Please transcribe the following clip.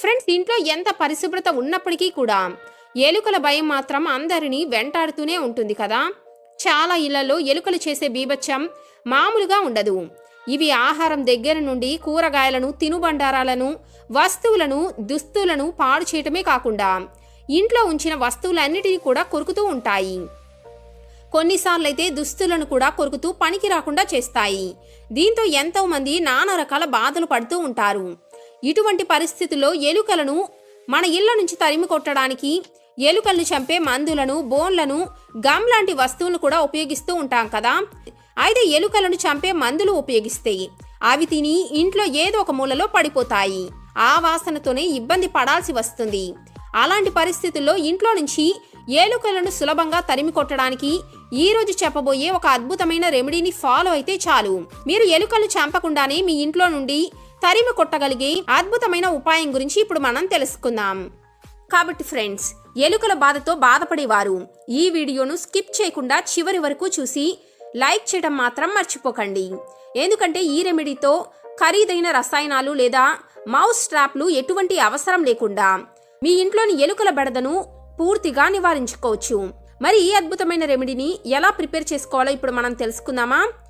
Friends ఇంట్లో ఎంత పరిశుభ్రత ఉన్నప్పటికీ కూడా ఎలుకల భయం మాత్రం అందరినీ వెంటాడుతూనే ఉంటుంది కదా. చాలా ఇళ్ళలో ఎలుకలు చేసే బీభత్సం మామూలుగా ఉండదు. ఇవి ఆహారం దగ్గర నుండి కూరగాయలను తినుబండారాలను వస్తువులను దుస్తులను పాడు చేయటమే కాకుండా ఇంట్లో ఉంచిన వస్తువులన్నిటినీ కూడా కొరుకుతూ ఉంటాయి. కొన్నిసార్లు అయితే దుస్తులను కూడా కొరుకుతూ పనికి రాకుండా చేస్తాయి. దీంతో ఎంతోమంది నానా రకాల బాధలు పడుతూ ఉంటారు. ఇటువంటి పరిస్థితుల్లో ఎలుకలను మన ఇళ్ళ నుంచి తరిమి కొట్టడానికి ఎలుకలను చంపే మందులను బోన్లను గమ్ లాంటి వస్తువులను కూడా ఉపయోగిస్తూ ఉంటాం కదా. అయితే ఎలుకలను చంపే మందులు ఉపయోగిస్తే అవి తిని ఇంట్లో ఏదో ఒక మూలలో పడిపోతాయి. ఆ వాసనతోనే ఇబ్బంది పడాల్సి వస్తుంది. అలాంటి పరిస్థితుల్లో ఇంట్లో నుంచి ఏలుకలను సులభంగా తరిమి కొట్టడానికి ఈ రోజు చెప్పబోయే ఒక అద్భుతమైన రెమెడీని ఫాలో అయితే చాలు. మీరు ఎలుకలు చంపకుండానే మీ ఇంట్లో నుండి తరిమి కొట్టగలిగే అద్భుతమైన ఉపాయం గురించి ఇప్పుడు మనం తెలుసుకుందాం. కాబట్టి ఫ్రెండ్స్ ఎలుకల బాధతో బాధపడేవారు ఈ వీడియోను స్కిప్ చేయకుండా చివరి వరకు చూసి లైక్ చేయడం మాత్రం మర్చిపోకండి. ఎందుకంటే ఈ రెమెడీతో ఖరీదైన రసాయనాలు లేదా మౌస్ ట్రాప్లు ఎటువంటి అవసరం లేకుండా మీ ఇంట్లోని ఎలుకల బెడదను పూర్తిగా నివారించుకోవచ్చు. మరి ఈ అద్భుతమైన రెమెడీని ఎలా ప్రిపేర్ చేసుకోవాలో ఇప్పుడు మనం తెలుసుకుందామా?